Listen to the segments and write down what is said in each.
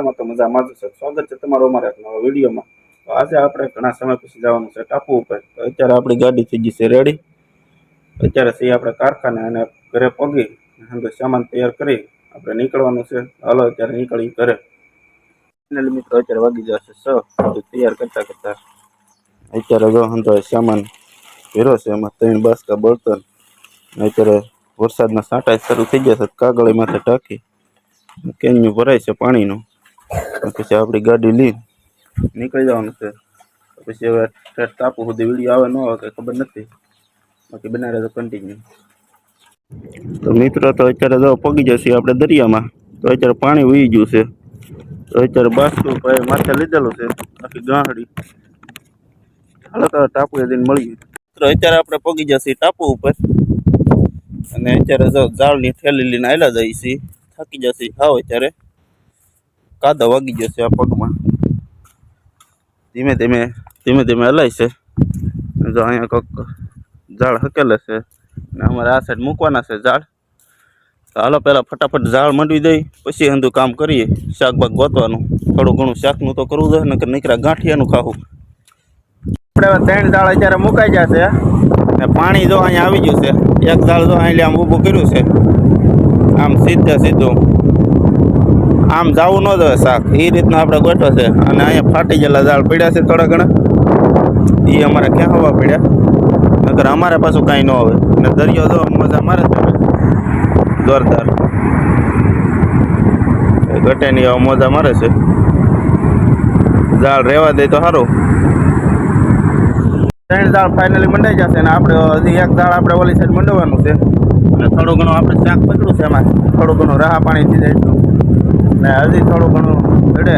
મજામાં તો મજામાં જ છે. સ્વાગત છે તમારો અમારા નવા વિડીયોમાં. તો આજે આપણે ઘણા સમય પછી જવાનું છે ટાપુ ઉપર. તો અત્યારે આપણી ગાડી થઈ ગઈ છે રેડી અત્યારે છે આપણે કારખાને અને ઘરે પગી. અને સામાન તૈયાર કરી આપણે નીકળવાનું છે. હાલો, અત્યારે નીકળી ઘરે. ફાઇનલી મિત્રો અત્યારે વાગી જશે સ બધું તૈયાર કરતા કરતા. અત્યારે જો હંતો સામાન ભેરો છે. એમાં ત્રણ બાસકા બળતણ. અત્યારે વરસાદના સાંટા શરૂ થઈ ગયા છે. કાગળી માથે ટાંકી કેન્યુ ભરાય છે પાણીનું. પછી આપણી ગાડી લઈ નીકળી જવાનું છે. પછી હવે ઠેઠ ટાપુ સુધી વીડિયો આવે ન આવે કંઈ ખબર નથી. બાકી બનાવે તો કન્ટિન્યુ તો મિત્રો તો અત્યારે જો પગી જશે આપણે દરિયામાં, તો અત્યારે પાણી ઉઈ ગયું છે. તો અત્યારે બાસુ ભાઈ માથે લીધેલું છે, આખી ગાંહડી હાલો તો ટાપુ જઈને મળીએ. તો અત્યારે આપણે પગી જશે ટાપુ ઉપર. અને અત્યારે જો ઝાડની થેલી લઈને આવેલા જઈએ છીએ. થાકી જશે હાવ અત્યારે. કાદા વાગી જશે આ પગમાં. ધીમે ધીમે ધીમે ધીમે હલાય છે. જો અહીંયા કોક ઝાડ હકેલે છે. ને અમારે આ સાઈડ મૂકવાના છે ઝાડ. તો હાલો પહેલાં ફટાફટ ઝાડ મંડવી દઈ પછી હંધું કામ કરીએ. શાકભાગ ગોતવાનું. થોડું ઘણું શાકનું તો કરવું જોઈએ નકર નીકળ્યા ગાંઠિયાનું ખાવું. આપણે ત્રણ ઝાડ અત્યારે મુકાઈ જશે ને પાણી જો અહીંયા આવી ગયું છે. એક ઝાડ જો અહીંયા આમ ઊભું કર્યું છે. આમ સીધે સીધું. આમ જવું ન જોઈએ શાક. એ રીતના આપણે ગોઠવો છે. અને અહીંયા ફાટી ગયેલા ઝાડ પડ્યા છે થોડા ઘણા. એ અમારે ક્યાં હવા પડ્યા? નકર અમારે પાછું કાંઈ ન આવે અને દરિયો જો મજા મારે જોરદાર. એ ઘટે નહીં એવા મોજા મારે છે. ઝાડ રહેવા દે તો સારું. ત્રણ ઝાડ ફાઇનલી મંડાઈ જશે અને આપણે હજી એક ઝાડ આપણે ઓલી સાઈડ મંડવાનું છે. અને થોડું ઘણું આપણે શાક પકડ્યું છે એમાં. થોડું ઘણું રાહ પાણી થઈ જાય ને હજી થોડું ઘણું ચડે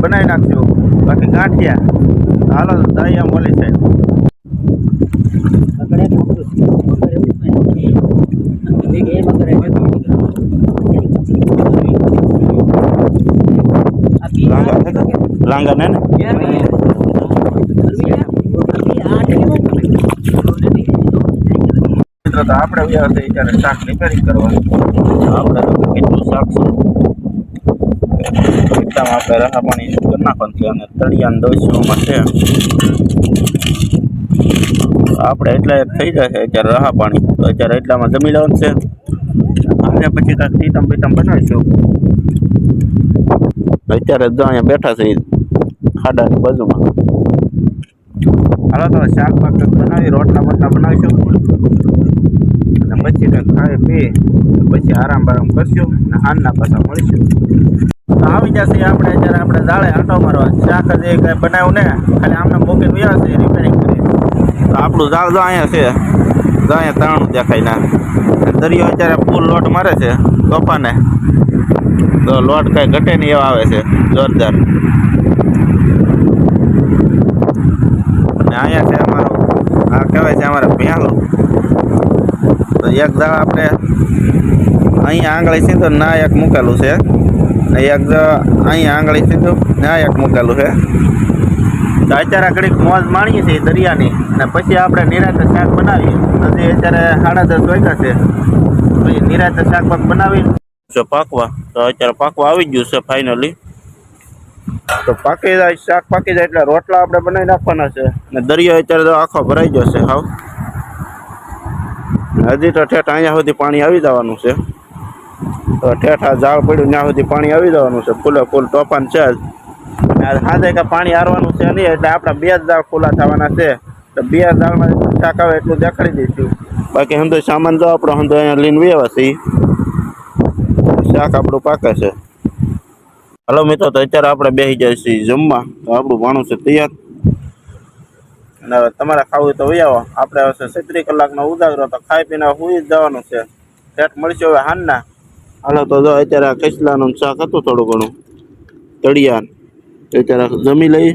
બનાવી નાખશું બાકી ગાંઠિયા. હાલો સાઈડ લાંગા છે લાંગા ને? આપણે શાક રિપેરિંગ કરવાનું. આપણે કેટલું શાક છે? એટલામાં આપણે રાહા પાણી કરી નાખવાનું અને તળિયાને દોશીઓમાં છે. આપણે એટલા થઈ જશે અત્યારે રહા પાણી. તો અત્યારે એટલામાં જમી લેવાનું છે. અને પછી કાંઈક ટીટમ બીટમ બનાવીશું. અત્યારે જો અહીંયા બેઠા છે ખાડાની બાજુમાં. હાલો તો શાક પાક બનાવી, રોટલા બોટલા બનાવીશું. અને પછી કંઈક ખાઈ પી, પછી આરામ બારામ કરશું અને આનના પાછા મળીશું. આવી જશે આપણે અત્યારે આપણે જાળે આંટો મારવા. શાક જે કંઈ બનાવ્યું ને, ખાલી આમને મૂકીને વ્યા છે રિપેરિંગ કરી તો આપણું ઝાડ જો અહીંયા છે, જો અહીંયા તાણું દેખાય ના. દરિયો અત્યારે ફૂલ લોટ મારે છે તોફાને તો લોટ કાંઈ ઘટે નહીં એવા આવે છે, જોરદાર. અને અહીંયા છે અમારો, આ કહેવાય છે અમારે ભેંગલું તો એક દાળ આપણે અહીંયા આંગળી સીધું ના એક મૂકેલું છે. એક અહીંયા આંગળી સીધું ના એક મૂકેલું છે. તો અત્યારે ઘડીક મોજ માણીએ છીએ દરિયાની અને પછી આપણે નિરાતે શાક બનાવીએ. હજી અત્યારે સાડા દસ વાગ્યા છે. પછી નિરાતે શાક પાક બનાવી છે પાકવા, તો અત્યારે પાકવા આવી ગયું છે ફાઇનલી તો પાકી જાય, શાક પાકી જાય એટલે રોટલા આપણે બનાવી નાખવાના છે. અને દરિયો અત્યારે તો આખો ભરાઈ જશે હાવ. હજી તો ઠેઠ અહીંયા સુધી પાણી આવી જવાનું છે. તો ઠેઠ ઝાડ પડ્યું, ત્યાં સુધી પાણી આવી જવાનું છે. ફૂલે ફૂલ તોફાન છે જ. સાંજે કે પાણી હારવાનું છે નહીં, એટલે આપણા બે જ ઝાડ ખુલ્લા થવાના છે. તો બે ઝાડમાં શાક આવે એટલું દેખાડી દઈશું. બાકી હંધો સામાન જો આપણો હંધો અહીંયા લઈને વ્યવા શાક આપણું પાકે છે. હલો મિત્રો, તો અત્યારે આપણે બેસી જાય છીએ જમવા. તો આપણું ભાણું છે તૈયાર. અને હવે તમારે ખાવું તો વહી આવો. આપણે હવે છત્રીસ કલાકનો ઉદાગરો તો ખાઈ પીને સુઈ જ જવાનું છે. ફેટ મળશે હવે હાનના હાલો તો જો અત્યારે આ કસલાનું શાક હતું થોડું ઘણું તળિયાન. અત્યારે જમી લઈએ.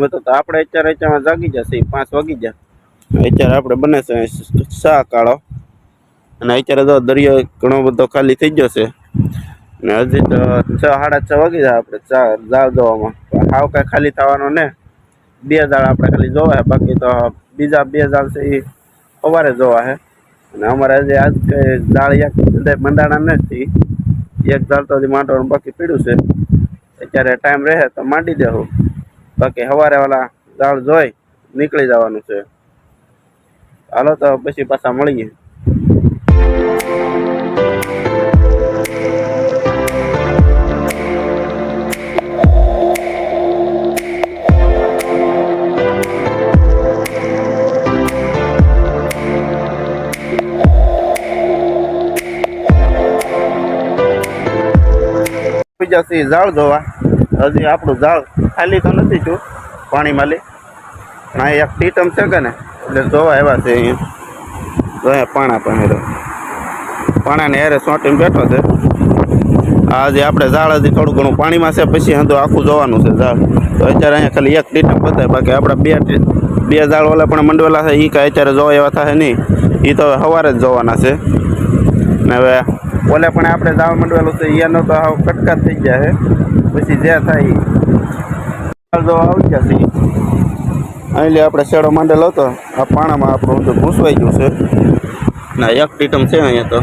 મિત્રો તો આપણે અત્યારે અત્યારમાં જાગી જશે પાંચ વાગી જાય અત્યારે આપણે બને છે સા કાળો. અને અત્યારે તો દરિયો ઘણો બધો ખાલી થઈ ગયો છે. ને હજી તો છ, સાડા છ વાગી જાય આપણે ચા જાળ જોવામાં હાવ કાંઈ ખાલી થવાનો ને. બે દાળ આપણે ખાલી જોવા બાકી તો બીજા બે દાળ છે એ સવારે જોવા છે અને અમારે હજી આજ કંઈ દાળ એક મંડાણા નથી. એક દાળ તો હજી માંડવાનું બાકી પીડ્યું છે. અત્યારે ટાઈમ રહે તો માંડી દેવું બાકી સવારે વાલા દાળ જોઈ નીકળી જવાનું છે. હાલો તો પછી પાછા મળીએ. બીજા સિંહ ઝાડ જોવા. હજી આપણું ઝાડ ખાલી તો નથી છું પાણીમાં લી. પણ આ એક ટીટમ છે કે ને, એટલે જોવા આવ્યા છે અહીંયા. અહીંયા પાણા પણ હેરે પાણાને હેરે સોટીને બેઠો છે. આ હજી આપણે ઝાડ હજી થોડું ઘણું પાણીમાં છે, પછી હંધું આખું જોવાનું છે ઝાડ. તો અત્યારે અહીંયા ખાલી એક ટીટમ બતાવે બાકી આપણા બે બે ઝાડ ઓલા પણ મંડવેલા છે એ કાંઈ અત્યારે જોવા એવા થશે નહીં. એ તો હવે સવારે જ જોવાના છે. ને હવે ઓલે પણ આપણે ઝાડ મંડવેલું છે એનો તો કટકા થઈ ગયા છે. પછી જે થાય. આવી ગયા છે. અહીં લે આપણે શેડો માંડેલો હતો. આ પાણામાં આપણું બધું ઘૂસવાઈ ગયું છે. ના એક ટીટમ છે અહીંયા તો.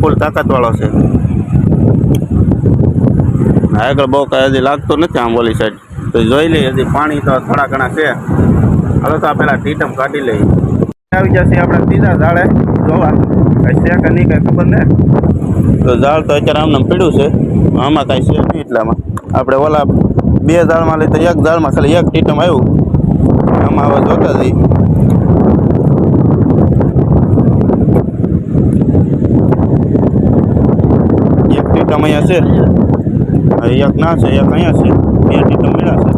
ફૂલ તાકાતવાળો છે. આગળ બહુ કાંઈ હજી લાગતું નથી આમ ઓલી સાઈડ તો જોઈ લઈએ હજી પાણી તો થોડા ઘણા છે. હવે તો આ પેલા ટીટમ કાઢી લઈએ. આવી જશે આપણે સીધા ઝાડે જોવા. કઈ છે કે નહીં કઈ ખબર ને? તો ઝાડ તો અત્યારે આમને પીડ્યું છે. આમાં કાંઈ છે નહીં એટલામાં. આપણે ઓલા બે ઝાડમાં લઈ તો એક ઝાડમાં ખાલી એક ટીટમ આવ્યું. આમાં હવે જોતા જઈએ. એક ટીટમ અહીંયા છે. એક ના છે, એક અહીંયા છે. બે ટીટમ મળ્યા છે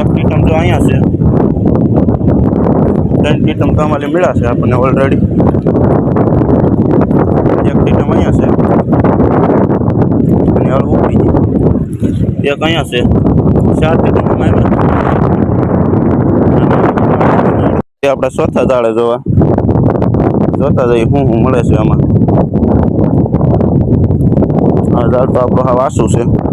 એક ટીટમ તો અહીંયા છે ત્રણ ટીટમ તો અમારે મળ્યા છે આપણને ઓલરેડી એક ટીટમ અહીંયા છે. અને હાલ ઉપડી ગઈ એક અહીંયા છે. ચાર ટીટમ એ આપણે ચોથા દાડે જોવા. જોતા જઈએ શું શું મળે છે આમાં. આ દાળ તો આપણો હા વાસું છે.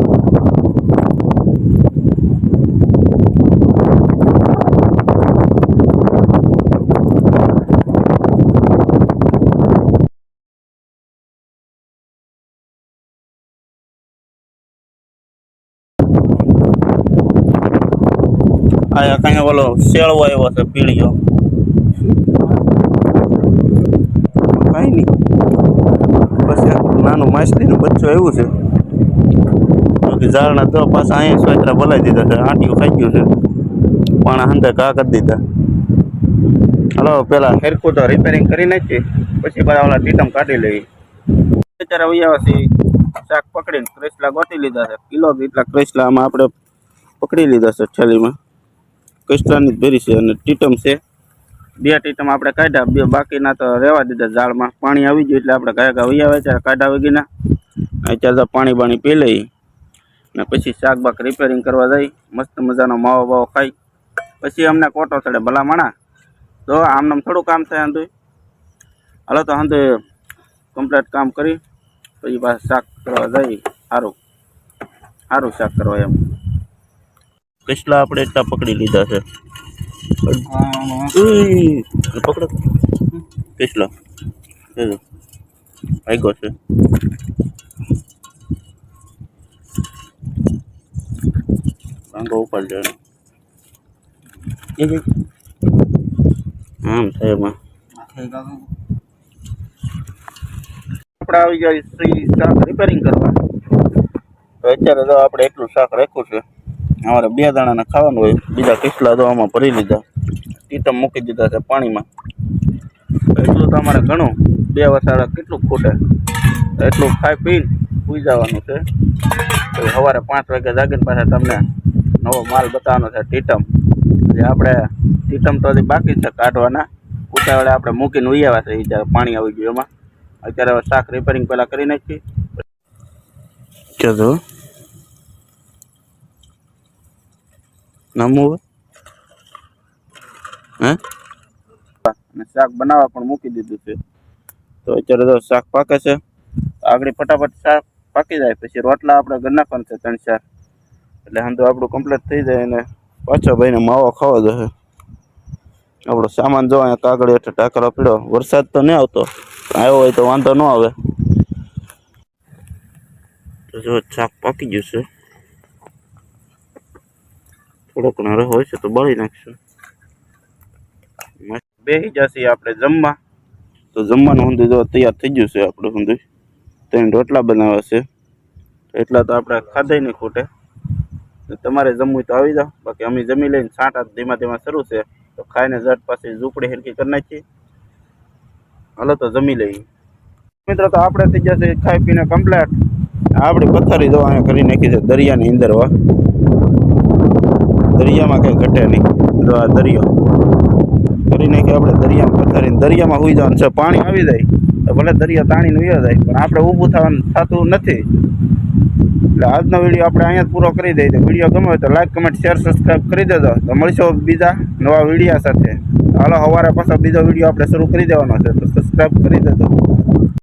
કઈ ઓલો શેળવો આવ્યો છે, પીળીયો. કઈ નહીં. એક નાનું માછલીનું બચ્ચું આવ્યું છે. ઝાડના તો પાછા અહીંયા સોયતરા બોલાવી દીધા છે, આંટીઓ ખાઈ ગયું છે. પણ હંધે ઘા કરી દીધા. હાલો, પેલા હેરકું તો રિપેરિંગ કરી નાખીએ પછી બધા ઓલા ટીટમ કાઢી લઈ. અત્યારે વૈયા છે શાક પકડીને ક્રેસલા ગોતી લીધા છે. કિલો જેટલા ક્રેસલામાં આપણે પકડી લીધા છે થેલીમાં. જ ભરી છે અને ટીટમ છે. બે ટીટમ આપણે કાઢ્યા, બે બાકીના તો રહેવા દીધા. ઝાડમાં પાણી આવી ગયું એટલે આપણે ગયા ગયા વહી આવે છે, કાઢા વગીના અત્યારે તો પાણી બાણી પી લઈ ને પછી શાકબાક રિપેરિંગ કરવા જઈ મસ્ત મજાનો માવો બાવો ખાઈ. પછી અમને કોટો ચડે ભલા માણા તો આમને થોડું કામ થાય આંધું હાલો તો આંધું કમ્પ્લીટ કામ કરી. પછી પાછા શાક કરવા જઈ સારું સારું શાક કરવા એમ. કેટલા આપણે એટલા પકડી લીધા છે? પકડો. કેટલા? ગયો છે. ભાંગો ઉપર જાય આમ થાય એમાં. આપણે આવી જાય શ્રી શાક રિપેરિંગ કરવા. તો અત્યારે તો આપણે એટલું શાક રાખ્યું છે. અમારે બે દાણાને ખાવાનું હોય, બીજા કેટલા તો આમાં ભરી લીધા. ટીટમ મૂકી દીધા છે પાણીમાં. એટલું તો અમારે ઘણું. બે વસાડા કેટલું ખૂટે? એટલું ખાઈ પીને સુઈ જવાનું છે. તો સવારે પાંચ વાગે જાગીને પાછા તમને નવો માલ બતાવવાનો છે ટીટમ. જે આપણે ટીટમ તો હજી બાકી છે કાઢવાના. ઉતાવળે આપણે મૂકીને આવ્યા છે એ જ્યારે પાણી આવી ગયું એમાં. અત્યારે હવે શાક રિપેરિંગ પહેલાં કરી નાખીએ. ચલો નામું. હે? અને શાક બનાવવા પણ મૂકી દીધું છે. તો અત્યારે તો શાક પાકે છે. આગળ ફટાફટ શાક પાકી જાય, પછી રોટલા આપણે ઘરના પણ છે ત્રણ ચાર. એટલે હાંધો આપણું કમ્પ્લીટ થઈ જાય અને પાછો ભાઈને માવો ખાવા જશે આપણો સામાન જો અહીંયા કાગળ હેઠળ ટાકરો પીડો વરસાદ તો નહીં આવતો. આવ્યો હોય તો વાંધો ન આવે. તો જો શાક પાકી ગયું છે. થોડો નરો હોય છે તો બળી નાખશું. બેસી જશે આપણે જમવા. તો જમવાનું ઊંધું તો તૈયાર થઈ ગયું છે આપણું ઊંધું. ત્રણ રોટલા બનાવ્યા છે. એટલા તો આપણે ખાધે નહીં ખૂટે. તમારે જમવું તો આવી જાઓ. બાકી અમે જમી લઈને છાંટા ધીમા ધીમા શરૂ છે. તો ખાઈને ઝટ પાસે ઝૂંપડી હરકી કરી નાખીએ. હાલો તો જમી લઈએ. મિત્રો તો આપણે થઈ જશે ખાઈ પીને કમ્પ્લેટ આપણી પથારી દવા કરી નાખી છે દરિયાની અંદર વા દરિયામાં કંઈ ઘટે નહીં. જો આ દરિયો કરી કે આપણે દરિયામાં પથારીને દરિયામાં હોઈ જવાનું છે. પાણી આવી જાય, તો ભલે દરિયા તાણીને ઉયો જાય, પણ આપણે ઊભું થવાનું થતું નથી. એટલે આજનો વીડિયો આપણે અહીંયા પૂરો કરી દઈએ. તો વીડિયો ગમે હોય તો લાઈક કમેન્ટ શેર સબસ્ક્રાઈબ કરી દેજો. તો મળશો બીજા નવા વિડીયા સાથે. હાલો, સવારે પાછો બીજો વીડિયો આપણે શરૂ કરી દેવાનો છે. તો સબસ્ક્રાઈબ કરી દેજો.